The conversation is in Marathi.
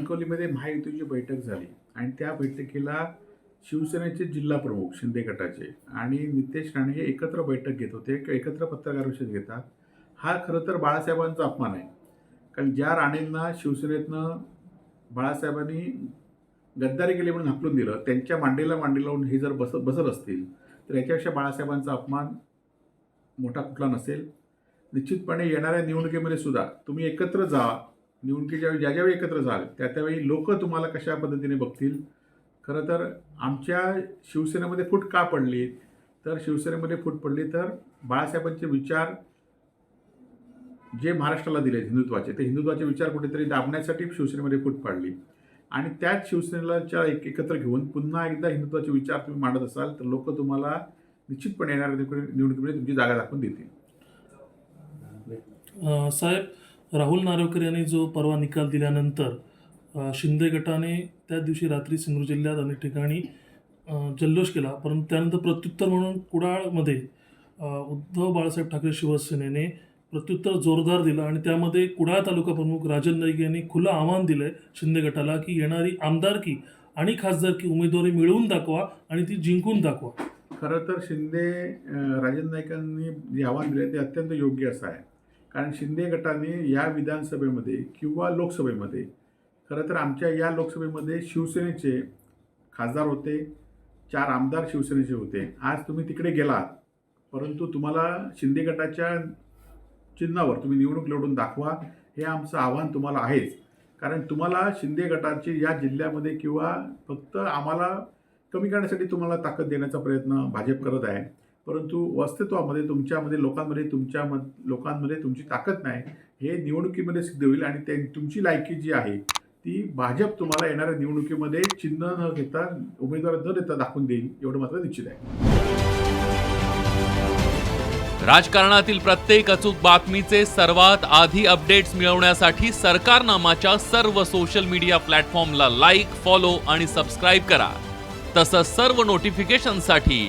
कणकवलीमध्ये महायुतीची बैठक झाली. आणि त्या बैठकीला शिवसेनेचे जिल्हा प्रमुख शिंदे गटाचे आणि नितेश राणे हे एकत्र बैठक घेत होते. किंवा एकत्र पत्रकार परिषद घेतात. हा खरं तर बाळासाहेबांचा अपमान आहे. कारण ज्या राणेंना शिवसेनेतनं बाळासाहेबांनी गद्दारी केली म्हणून हाकलून दिलं त्यांच्या मांडीला मांडी लावून हे जर बस बसत असतील तर याच्यापेक्षा बाळासाहेबांचा अपमान मोठा कुठला नसेल. निश्चितपणे येणाऱ्या निवडणुकीमध्ये सुद्धा तुम्ही एकत्र जा निवडणुकीच्या वेळी ज्या ज्यावेळी एकत्र जाल त्या त्यावेळी लोक तुम्हाला कशा पद्धतीने बघतील? खरं तर आमच्या शिवसेनेमध्ये फूट का पडली? तर शिवसेनेमध्ये फूट पडली तर बाळासाहेबांचे विचार जे महाराष्ट्राला दिले हिंदुत्वाचे ते हिंदुत्वाचे विचार कुठेतरी दाबण्यासाठी शिवसेनेमध्ये फूट पाडली. आणि त्याच शिवसेनेला एक एकत्र घेऊन पुन्हा एकदा हिंदुत्वाचे विचार तुम्ही मांडत असाल तर लोक तुम्हाला निश्चितपणे येणाऱ्या निवडणुकीमध्ये तुमची जागा दाखवून देतील. साहेब राहुल नार्वेकर यांनी जो परवा निकाल दिल्यानंतर शिंदे गटाने त्या दिवशी रात्री सिंधू जिल्ह्यात अनेक ठिकाणी जल्लोष केला. परंतु त्यानंतर प्रत्युत्तर म्हणून कुडाळमध्ये उद्धव बाळासाहेब ठाकरे शिवसेनेने प्रत्युत्तर जोरदार दिलं आणि त्यामध्ये कुडाळ तालुका प्रमुख राजन नाईक यांनी खुलं आव्हान दिलं आहे शिंदे गटाला की येणारी आमदारकी आणि खासदारकी उमेदवारी मिळवून दाखवा आणि ती जिंकून दाखवा. खरं तर शिंदे राजन नाईकांनी जे आव्हान दिले ते अत्यंत योग्य असं आहे. कारण शिंदे गटाने या विधानसभेमध्ये किंवा लोकसभेमध्ये खरं तर आमच्या या लोकसभेमध्ये शिवसेनेचे खासदार होते चार आमदार शिवसेनेचे होते. आज तुम्ही तिकडे गेलात परंतु तुम्हाला शिंदे गटाच्या चिन्हावर तुम्ही निवडणूक लढून दाखवा हे आमचं आव्हान तुम्हाला आहेच. कारण तुम्हाला शिंदे गटाची या जिल्ह्यामध्ये किंवा फक्त आम्हाला कमी करण्यासाठी तुम्हाला ताकद देण्याचा प्रयत्न भाजप करत आहे. परंतु अस्तित्वामध्ये तुमच्यामध्ये लोकांमध्ये तुमच्या मध लोकांमध्ये तुमची ताकद नाही. हे निवडणुकीमध्ये सिद्ध होईल आणि ते तुमची लायकी जी आहे ती भाजप तुम्हाला येणाऱ्या निवडणुकीमध्ये चिन्ह न घेता उमेदवार न देता दाखवून देईल एवढं मात्र निश्चित आहे. राजकारणातील प्रत्येक अचूक बातमीचे सर्वात आधी अपडेट्स मिळवण्यासाठी सरकारनामाच्या सर्व सोशल मीडिया प्लॅटफॉर्मला लाईक फॉलो आणि सबस्क्राईब करा. तसंच सर्व नोटिफिकेशनसाठी